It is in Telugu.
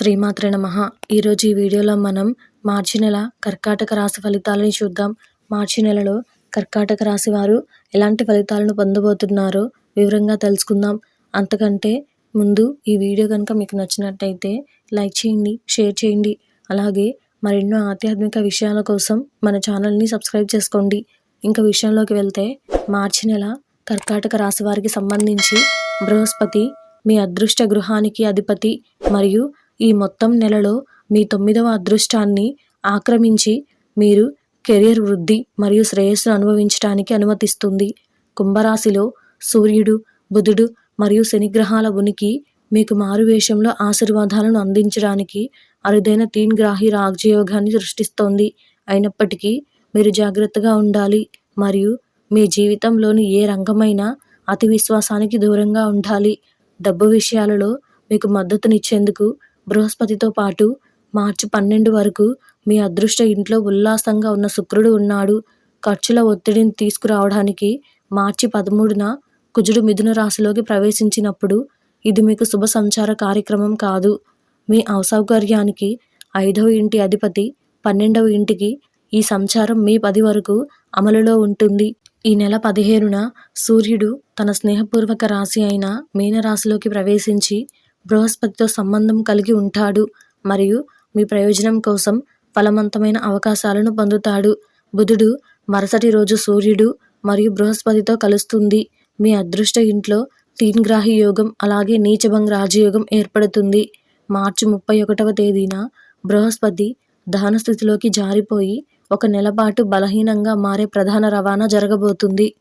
శ్రీమాత్రే నమ. ఈరోజు ఈ వీడియోలో మనం మార్చి నెల కర్కాటక రాశి ఫలితాలని చూద్దాం. మార్చి నెలలో కర్కాటక రాశి వారు ఎలాంటి ఫలితాలను పొందబోతున్నారో వివరంగా తెలుసుకుందాం. అంతకంటే ముందు ఈ వీడియో కనుక మీకు నచ్చినట్టయితే లైక్ చేయండి షేర్ చేయండి. అలాగే మరెన్నో ఆధ్యాత్మిక విషయాల కోసం మన ఛానల్ని సబ్స్క్రైబ్ చేసుకోండి. ఇంకా విషయంలోకి వెళ్తే మార్చి నెల కర్కాటక రాశి వారికి సంబంధించి బృహస్పతి మీ అదృష్ట గృహానికి అధిపతి మరియు ఈ మొత్తం నెలలో మీ తొమ్మిదవ అదృష్టాన్ని ఆక్రమించి మీరు కెరియర్ వృద్ధి మరియు శ్రేయస్సును అనుభవించడానికి అనుమతిస్తుంది. కుంభరాశిలో సూర్యుడు బుధుడు మరియు శనిగ్రహాల ఉనికి మీకు మారువేషంలో ఆశీర్వాదాలను అందించడానికి అరుదైన తీన్ గ్రాహి రాజయోగాన్ని సృష్టిస్తోంది. అయినప్పటికీ మీరు జాగ్రత్తగా ఉండాలి మరియు మీ జీవితంలోని ఏ రంగమైనా అతి విశ్వాసానికి దూరంగా ఉండాలి. డబ్బు విషయాలలో మీకు మద్దతునిచ్చేందుకు బృహస్పతితో పాటు మార్చి పన్నెండు వరకు మీ అదృష్ట ఇంట్లో ఉల్లాసంగా ఉన్న శుక్రుడు ఉన్నాడు. ఖర్చుల ఒత్తిడిని తీసుకురావడానికి మార్చి పదమూడున కుజుడు మిథున రాశిలోకి ప్రవేశించినప్పుడు ఇది మీకు శుభ సంచార కార్యక్రమం కాదు. మీ అసౌకర్యానికి ఐదవ ఇంటి అధిపతి పన్నెండవ ఇంటికి ఈ సంచారం మే పది వరకు అమలులో ఉంటుంది. ఈ నెల పదిహేనున సూర్యుడు తన స్నేహపూర్వక రాశి అయిన మీనరాశిలోకి ప్రవేశించి బృహస్పతితో సంబంధం కలిగి ఉంటాడు మరియు మీ ప్రయోజనం కోసం ఫలవంతమైన అవకాశాలను పొందుతాడు. బుధుడు మరుసటి రోజు సూర్యుడు మరియు బృహస్పతితో కలుస్తుంది. మీ అదృష్ట ఇంట్లో తీన్ గ్రాహి యోగం అలాగే నీచభంగ్ రాజయోగం ఏర్పడుతుంది. మార్చి ముప్పై ఒకటవ తేదీన బృహస్పతి దహన స్థితిలోకి జారిపోయి ఒక నెలపాటు బలహీనంగా మారే ప్రధాన రవాణా జరగబోతుంది.